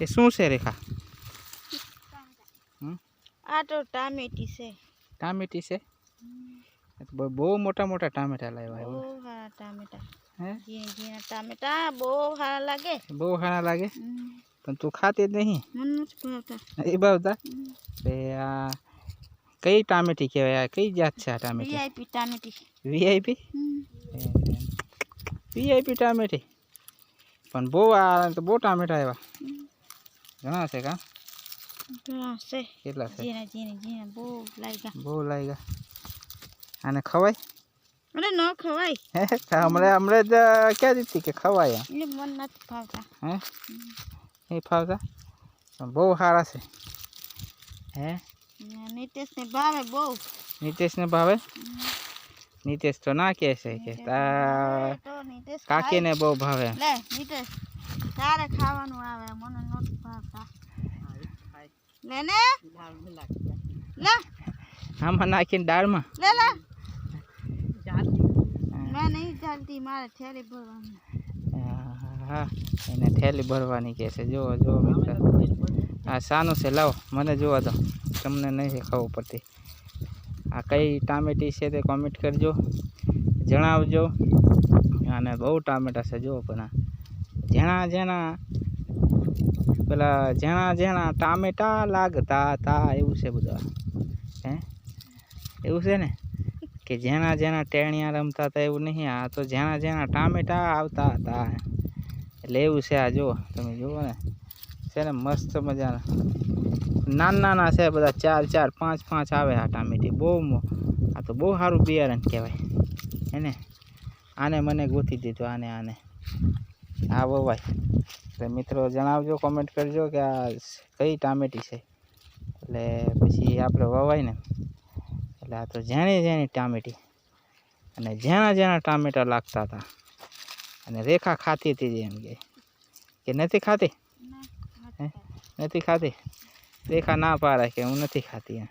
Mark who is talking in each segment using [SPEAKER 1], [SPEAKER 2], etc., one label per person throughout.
[SPEAKER 1] એ શું છે રેખા હમ
[SPEAKER 2] આ તો ટામેટી છે
[SPEAKER 1] ટામેટી છે એ તો બહુ- બહુ મોટા મોટા ટામેટા લાવ્યા
[SPEAKER 2] બહુ
[SPEAKER 1] એવું
[SPEAKER 2] સારા ટામેટા
[SPEAKER 1] હે
[SPEAKER 2] ઝીણા ઝીણા ટામેટા બહુ સારા લાગે
[SPEAKER 1] બહુ સારા લાગે
[SPEAKER 2] હમ.
[SPEAKER 1] પણ તું ખાતી જ નહીં
[SPEAKER 2] મને નથી ભાવતા
[SPEAKER 1] એ બાવતા
[SPEAKER 2] હમ.
[SPEAKER 1] એ આ કઈ ટામેટી કહેવાય આ કઈ જાત છે આ ટામેટી
[SPEAKER 2] વીઆઈપી ટામેટી
[SPEAKER 1] વીઆઈપી
[SPEAKER 2] હમ.
[SPEAKER 1] વીઆઈપી ટામેટી પણ બહુ આ તો બહુ ટામેટા આવ્યા
[SPEAKER 2] હમ.
[SPEAKER 1] ઘણા છે કા
[SPEAKER 2] ઘણા છે
[SPEAKER 1] કેટલા છે
[SPEAKER 2] ઝીણા ઝીણા ઝીણા બહુ લાગ્યા
[SPEAKER 1] બહુ લાગ્યા આને ખવાય
[SPEAKER 2] અરે ન ખવાય
[SPEAKER 1] હે હમણાં હમણાં જ ક્યાં દીધી કે ખવાય
[SPEAKER 2] એટલે મન નથી ફાવતા
[SPEAKER 1] હે એ ફાવતા બહુ સારા છે હે
[SPEAKER 2] નીતેશને ભાવે બહુ
[SPEAKER 1] નિતેશને ભાવે નિતેશ તો ના કહે છે કે કાકીને બહુ ભાવે
[SPEAKER 2] લે નીતેશ તારે ખાવાનું આવે મને નથી ભાવતા. લે ને લે.
[SPEAKER 1] આમાં નાખીને દાળમાં?
[SPEAKER 2] લે લે. મેં નહીં ચાલતી મારે થેલી ભરવાની.
[SPEAKER 1] હા એને થેલી ભરવાની કહે છે. જુઓ જુઓ મિત્ર. હા સાનું છે લાવો મને જોવા દો તમને નહીં ખબર પડતી. આ કઈ ટામેટી છે તે કોમેન્ટ કરજો. જણાવજો. અને બહુ ટામેટા છે જુઓ પણ આ. જેણા જેણા, પેલા જેણા જેણા ટામેટા લાગતા તા, એવું છે બધું. હે? એવું છે ને? કે જેણા જેણા ટેણિયા રમતા હતા એવું નહીં, આ તો જેણા જેણા ટામેટા આવતા હતા. એટલે એવું છે આ, જુઓ, તમે જુઓ ને. છે ને મસ્ત મજાના. નાના નાના છે બધા, ચાર ચાર, પાંચ પાંચ આવે આ ટામેટી. બહુ આ તો બહુ સારું બિયારણ કહેવાય. એને આને મને ગોતી દીધું આને આને. આ વવાય તો મિત્રો જણાવજો કોમેન્ટ કરજો કે આ કઈ ટામેટી છે. એટલે પછી આપણે વવાય ને. એટલે આ તો ઝેણી ઝેણી ટામેટી. અને ઝેણા ઝેણા ટામેટા લાગતા હતા. અને રેખા ખાતી હતી એમ કે. કે નથી ખાતી. નથી ખાતી? રેખા ના પાડે કે હું નથી ખાતી એમ.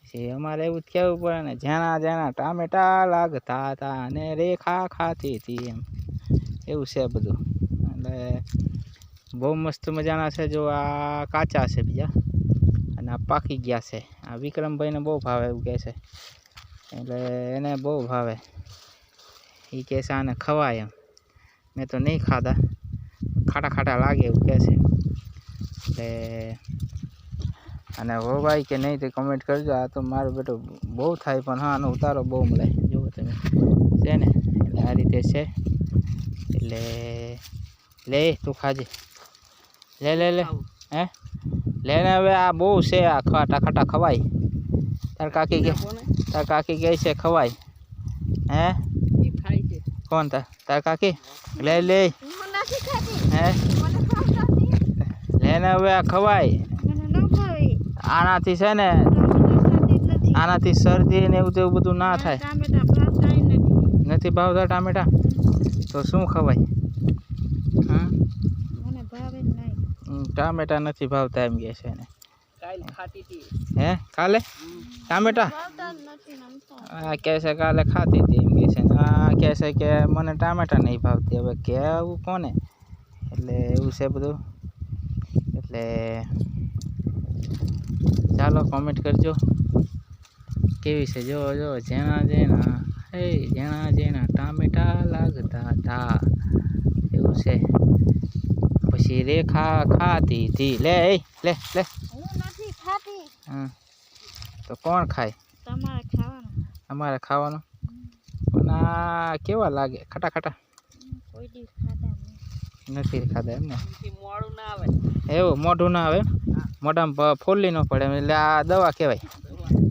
[SPEAKER 1] પછી અમારે એવું જ કહેવું પડે ને ઝેણા ઝેણા ટામેટા લાગતા હતા અને રેખા ખાતી હતી એમ. એવું છે બધું. એટલે બહુ મસ્ત મજાના છે જો આ કાચા છે બીજા. અને આ પાકી ગયા છે. આ વિક્રમભાઈને બહુ ભાવે એવું કહે છે. એટલે એને બહુ ભાવે. એ કહે છે આને ખવાય એમ. મેં તો નહીં ખાધા. ખાટા ખાટા લાગે એવું કહે છે. એટલે અને હોવાય કે નહીં તે કમેન્ટ કરજો. આ તો મારો બેટો બહુ થાય પણ હા, આનો ઉતારો બહુ મળે. જુઓ તમે. છે ને? એટલે આ રીતે છે. એટલે લે તું ખાજે. લે લે લે. હે? લે ને હવે આ બહુ છે આ ખાટા ખાટા ખવાય. તાર કાકી કે તાર કાકી કહે છે ખવાય. હે? કોણ તાર? તાર કાકી? લે લે.
[SPEAKER 2] હું નથી ખાતી.
[SPEAKER 1] હે?
[SPEAKER 2] મને ભાવતા
[SPEAKER 1] લે ને હવે આ ખવાય.
[SPEAKER 2] મને ન ભાવે
[SPEAKER 1] આનાથી છે ને આનાથી શરદી ને એવું તેવું બધું ના થાય.
[SPEAKER 2] નથી.
[SPEAKER 1] ભાવતા ટામેટા? તો શું ખવાય? હા
[SPEAKER 2] મને ભાવે જ નહીં.
[SPEAKER 1] ટામેટા નથી ભાવતા એમ કહે છે ને. હે? કાલે? ટામેટા. આ કહે છે કાલે ખાતી હતી એમ કહે છે ને. આ કહે છે કે મને ટામેટા નહીં ભાવતી. હવે કેવું કોને? એટલે એવું છે બધું. એટલે ચાલો કોમેન્ટ કરજો. કેવી છે? જો જો જેના જેના. હે જેના જેના ટામેટા લાગતા હતા એવું છે. પછી રેખા ખાતી હતી લે લે લે.
[SPEAKER 2] હું નથી ખાતી.
[SPEAKER 1] તો કોણ ખાય?
[SPEAKER 2] તમારે ખાવાનું.
[SPEAKER 1] અમારે ખાવાનું. પણ આ કેવા લાગે? ખટા ખટા.
[SPEAKER 2] નથી ખાતા
[SPEAKER 1] એમને. એમ ને એવું મોઢું ના આવે મોઢામાં ફોલ્લી ન પડે એમ. એટલે આ દવા કહેવાય.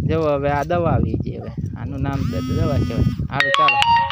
[SPEAKER 1] જેવો હવે આ દવા આવી ગઈ હવે. આનું નામ દવા કહેવાય. સારું ચાલો.